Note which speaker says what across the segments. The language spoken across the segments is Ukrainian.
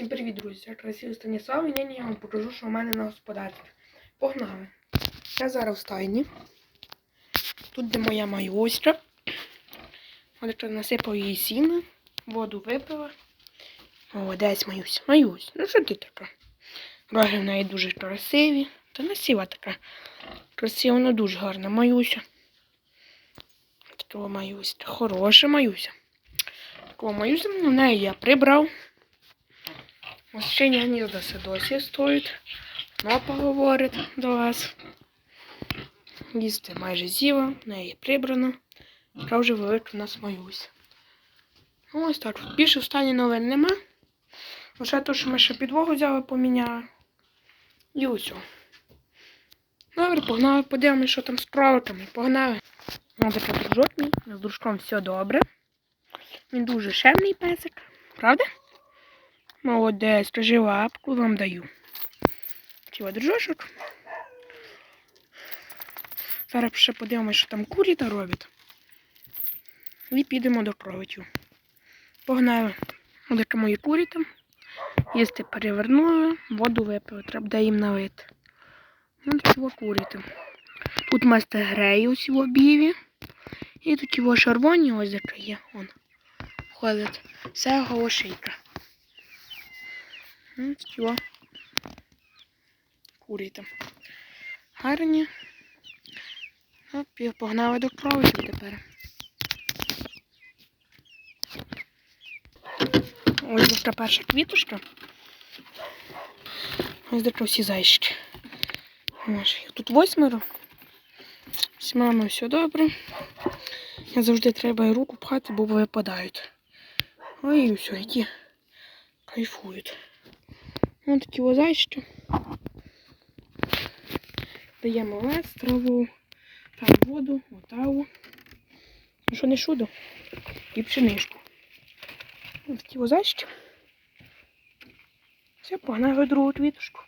Speaker 1: Всім привіт, друзі! Я красивий Станіслав і нині я вам покажу, що в мене на господарстві. Погнали! Я зараз в стайні. Тут де моя майостра. От насипав її сіна, воду випила. О, десь маюсь. Маюсь. Ну що ти така? Роги в неї дуже красиві. Та насіва така. Красива, вона дуже гарна. Маюся. Такого маюся. Хороша маюся. Такого маюся, в неї я прибрав. Мужчині гнізда все досі стоїть. Кнопа говорить до вас. Їсти майже з'їла, в неї прибрано. Яка вже велика нас маюся. Ну, Ось так. Більше в стані новин нема. Лише те, що ми ще підлогу взяли, поміняли. І усе. Добре, погнали, подивимось, що там з кроликами. Погнали. Ось дружок мій. З дружком все добре. Він дуже шевний песик. Правда? Молодець, скажи лапку вам даю. Тіло дружочок. Зараз ще подивимося, що там курі та роблять. І підемо до кроличів. Погнали. Отакі мої курі там. Їсти перевернули, воду випили, треба буде їм налити. Ось такі курі там. Тут масте греє ось в обіві. І тут його червоні ось яка є. Он. Ходить. Це голошейка. Ось його. Курі там. Гарні. Оп, і погнали до кроликів тепер. Ось така перша квіточка. Ось така всі зайчики. Ось, їх тут восьмеро. З мамою все добре. Завжди треба руку пхати, бо випадають. Ой, і все, які кайфують. Ось такі ось. Даємо лес, траву, там воду, отаву. Ну що не шуду? І пшеничку. Ось такі ось. Все, погнали другу квіточку.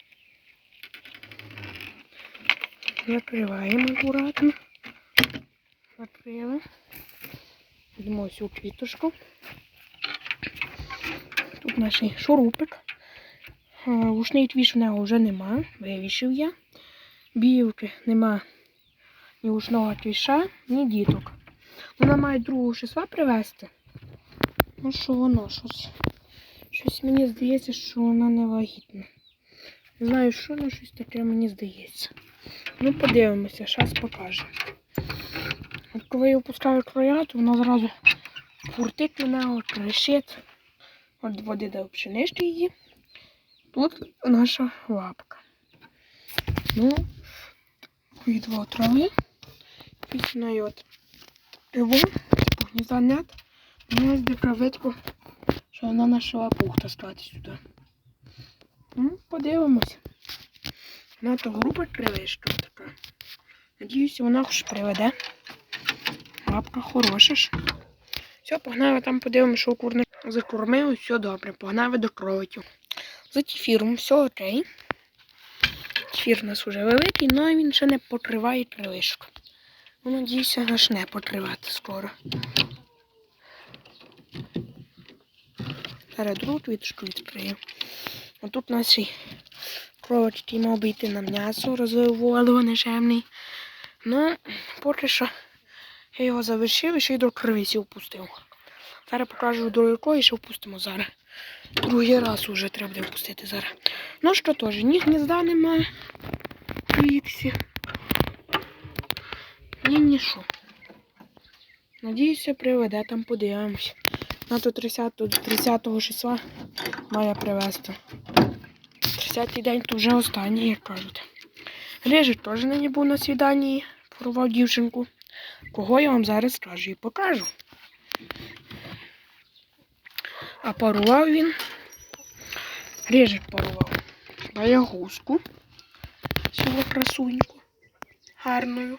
Speaker 1: Закриваємо акуратно. Закрили. Йдемо всю квіточку. Тут наш шурупик. Е, Вушний твіш в нього вже нема. Вивішив я. Білки нема ні ушного твіша, ні діток. Вона має другу шесла привезти. Ну що воно? Щось, щось мені здається, що вона не вагітна. Не знаю, що, але щось таке мені здається. Ну, подивимося, зараз покаже. От коли я опускаю края, то воно зразу фуртить нього, кришить. От води до пшенички її. Тут наша лапка. Ну, два трави. Після от його, типу. Ну, ось дека видко, що вона наша лапухта стати сюди. Ну, подивимося. Вона то груба кривишка така. Надіюся, вона хоч приведе. Лапка хороша ж. Все, погнали там подивимося, що курник закормили, все добре. Погнали до кровотю. За тіфіром все окей. Тіфір у нас вже великий, але він ще не покриває кривишку. Ну, надіюся, почне покривати скоро. Зараз другу квіточку відкрию. А тут наші кровочки мав би йти на м'ясо, розвив воду нежемний. Ну, поки що я його завершив і ще й до кривиці впустив. Зараз покажу до якої ще впустимо зараз. Другий раз вже треба буде впустити зараз. Ну що теж, ні гнізда немає. Віксі. Ні, ні що. Надіюся, приведе, там подивимось. На то 30, 30 числа має привезти. 30-й день то вже останній, як кажуть. Режик теж нині був на свіданні, порував дівчинку. Кого я вам зараз скажу і покажу. А парував він. Режик парував. Боягузку. Цього красуньку. Гарною.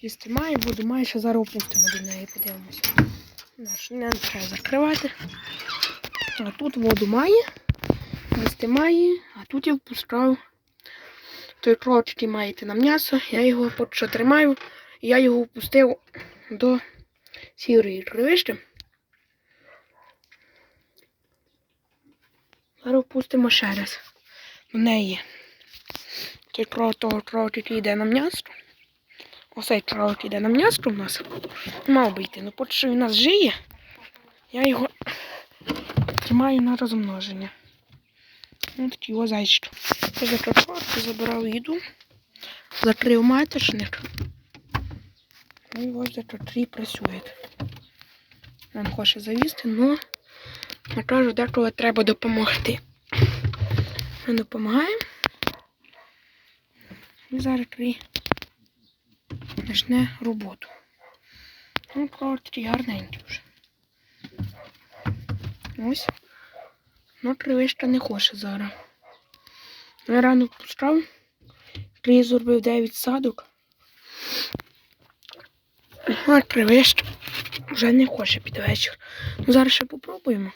Speaker 1: Їсти має, буду має, ще зараз опустимо до неї, подивимося. Наш не треба закривати. А тут воду має, їсти має, а тут я впускав. Той крочки маєте на м'ясо, я його що тримаю, я його впустив до сірої кривишки. Зараз впустимо ще раз. В неї. Цей того кровчик йде на м'ясо. Оцей кролик йде на м'ясо в нас. Мав би йти. Ну поки що він у нас жиє, я його тримаю на розмноження. Ось такий його зайчик. Я закачав, забирав їду, закрив маточник. Ну і ось за три працює. Він хоче завісти, але я кажу, деколи треба допомогти. Ми допомагаємо. І зараз три почне роботу. Ну, такий гарненький вже. Ось. Ну, кривишка не хоче зараз. Я рано пускав. Крий зробив 9 садок. А кривишка вже не хоче під вечір. Ну, зараз ще попробуємо.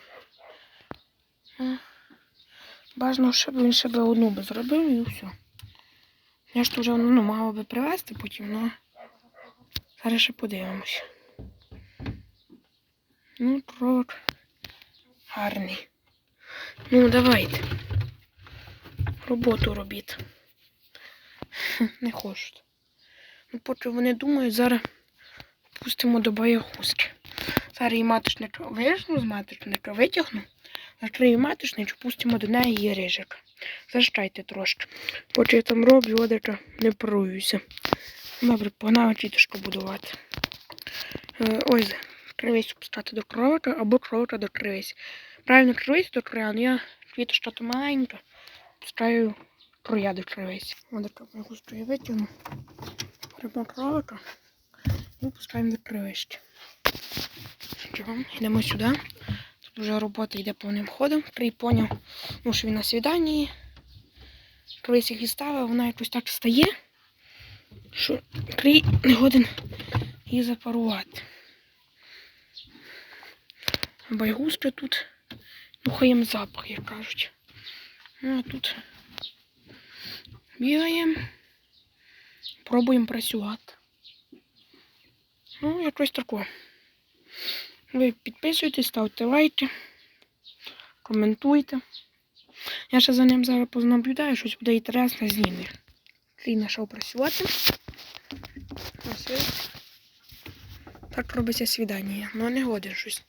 Speaker 1: Бажано, щоб він ще би одну би зробив і все. Я ж то вже ну, мала би привезти потім, але зараз ще подивимось. Ну, крок гарний. Ну, давайте. Роботу робіть. Не хочуть. Ну, поки вони думають, зараз пустимо до боягузки. Зараз її маточника вижну з маточника, витягну, закрию маточничу, пустимо до неї рижик. Зачекайте трошки. Поки я там роблю, одека не поруюся. Добре, погнали тітушку будувати. Е, ось, кривись пускати до кролика або кролика до кривись. Правильно кривись до края, але я квіточка то маленька, пускаю кроя до кривись. Одека я густою витягну. Беремо кролика і пускаємо до кривища. Йдемо сюди. Вже робота йде повним ходом. Крий поняв, ну, що він на свіданні. Колись їх відставила, вона якось так стає, що крій не годен її запарувати. Байгузки тут нюхаємо запах, як кажуть. Ну, а тут бігаємо, пробуємо працювати. Ну, якось тако. Ви підписуйтесь, ставте лайки, коментуйте. Я ще за ним зараз познаблюдаю, щось буде інтересне зніме. Крій знайшов працювати. Ось. Так робиться свідання. Ну не годин щось.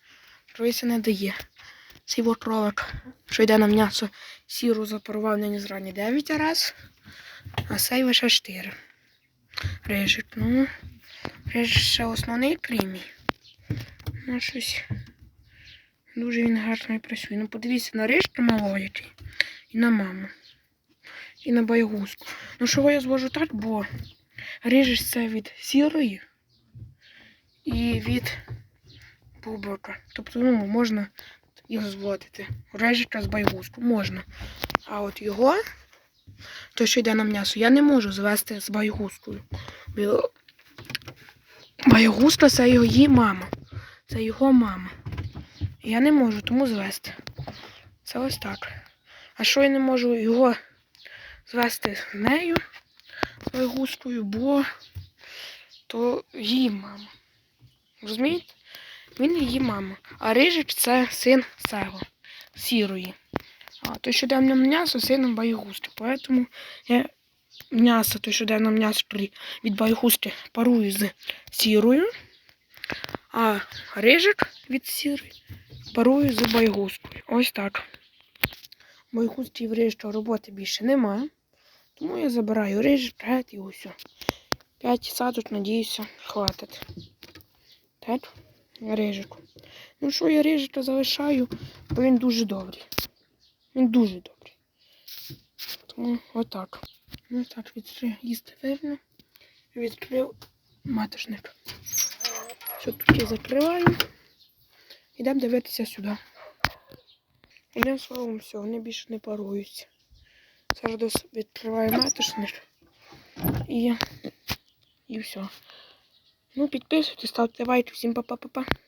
Speaker 1: Кровися не дає. Цей от кролик, що йде на м'ясо, сіру запарував нині зрані 9 раз, а цей лише 4. Рижик. Ну, рижик ще основний крімій. Ну, щось. Дуже він гарно і працює. Ну, подивіться на рижка малого який. І на маму. І на байгузку. Ну, чого я звожу так, бо рижиш це від сірої і від бубока. Тобто, ну, можна їх зводити. Рижика з байгузку можна. А от його, то, що йде на м'ясо, я не можу звести з байгузкою. Байгузка це його її мама. Це його мама. Я не можу тому звести. Це ось так. А що я не можу його звести з нею, своєю гускою, бо то її мама. Розумієте? Він її мама. А Рижик це син цього, сірої. А той, що м'ясо, сином байгузки. Поэтому я м'ясо, той, що дав нам м'ясо від байгузки, парую з сірою, а рижик від сірої парую з байгузкою. Ось так. Байгузці в рижка роботи більше немає. Тому я забираю рижик, геть і усе. П'ять садок, надіюся, хватить. Так, рижику. Ну що, я рижика залишаю, бо він дуже добрий. Він дуже добрий. Тому отак. Ну так, відкрив їсти видно. Відкрив маточник. Все тут я закриваю. дам дивитися сюди. Одним словом, все, вони більше не паруються. Зараз відкриваю маточник і, і все. Ну, підписуйтесь, ставте лайк. Всім па-па-па-па.